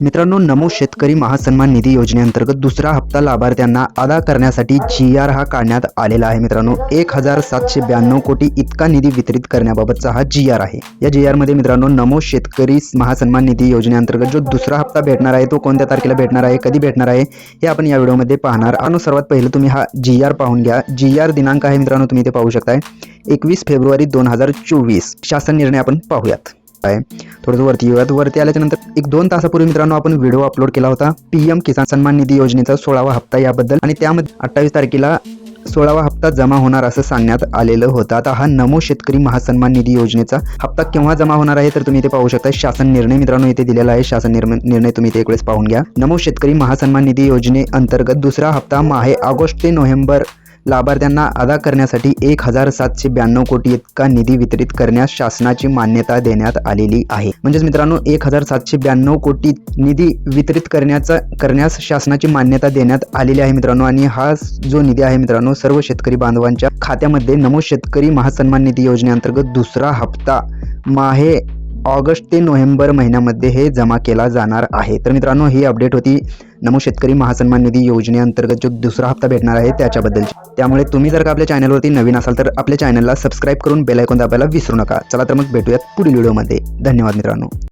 मित्रांनो नमो शेतकरी महासन्मान निधी योजनेअंतर्गत दुसरा हप्ता लाभार्थ्यांना अदा करण्यासाठी जी आर हा काढण्यात आलेला आहे. मित्रांनो एक हजार सातशे ब्याण्णव कोटी इतका निधी वितरित करण्याबाबतचा हा जी आर आहे. या जी आरमध्ये मित्रांनो नमो शेतकरी महासन्मान निधी योजनेअंतर्गत जो दुसरा हप्ता भेटणार आहे तो कोणत्या तारखेला भेटणार आहे कधी भेटणार आहे हे आपण या व्हिडिओमध्ये पाहणार आणि सर्वात पहिलं तुम्ही हा जी आर पाहून घ्या. जी आर दिनांक आहे मित्रांनो तुम्ही इथे पाहू शकताय. एकवीस फेब्रुवारी दोन हजार चोवीस. शासन निर्णय आपण पाहूयात. आहे. थोडंसं वरती येऊयात. वरती आल्याच्यानंतर एक दोन तासापूर्वी मित्रांनो आपण व्हिडिओ अपलोड केला होता. पीएम किसान सन्मान निधी योजनेचा सोळावा हप्ता याबद्दल. आणि त्यामध्ये अठ्ठावीस तारखेला सोळावा हप्ता जमा होणार असं सांगण्यात आलेलं होतं. आता हा नमो शेतकरी महासन्मान निधी योजनेचा हप्ता केव्हा जमा होणार आहे तर तुम्ही इथे पाहू शकता. शासन निर्णय मित्रांनो इथे दिलेला आहे. शासन निर्णय निर्णय तुम्ही इथे एक वेळेस पाहून घ्या. नमो शेतकरी महासन्मान निधी योजनेअंतर्गत दुसरा हप्ता माहे ऑगस्ट ते नोव्हेंबर लाभार्थ्यांना अदा करण्यासाठी एक हजार सातशे ब्याण्णव कोटी इतका निधी वितरित करण्यास शासनाची मान्यता देण्यात आलेली आहे. म्हणजेच मित्रांनो एक हजार सातशे ब्याण्णव कोटी निधी वितरित करण्याचा करण्यास शासनाची मान्यता देण्यात आलेली आहे मित्रांनो. आणि हा जो निधी आहे मित्रांनो सर्व शेतकरी बांधवांच्या खात्यामध्ये नमो शेतकरी महासन्मान निधी योजनेअंतर्गत दुसरा हप्ता माहे ऑगस्ट ते नोव्हेंबर महिन्यामध्ये हे जमा केला जाणार आहे. तर मित्रांनो ही अपडेट होती. नमो शेतकरी महासन्मान निधी योजनेअंतर्गत जो दुसरा हप्ता भेटणार आहे त्याच्याबद्दल. त्यामुळे तुम्ही जर का आपल्या चॅनलवरती नवीन असाल तर आपल्या चॅनलला सबस्क्राईब करून बेलायकॉन दाबायला विसरू नका. चला तर मग भेटूयात पुढील व्हिडिओमध्ये धन्यवाद मित्रांनो.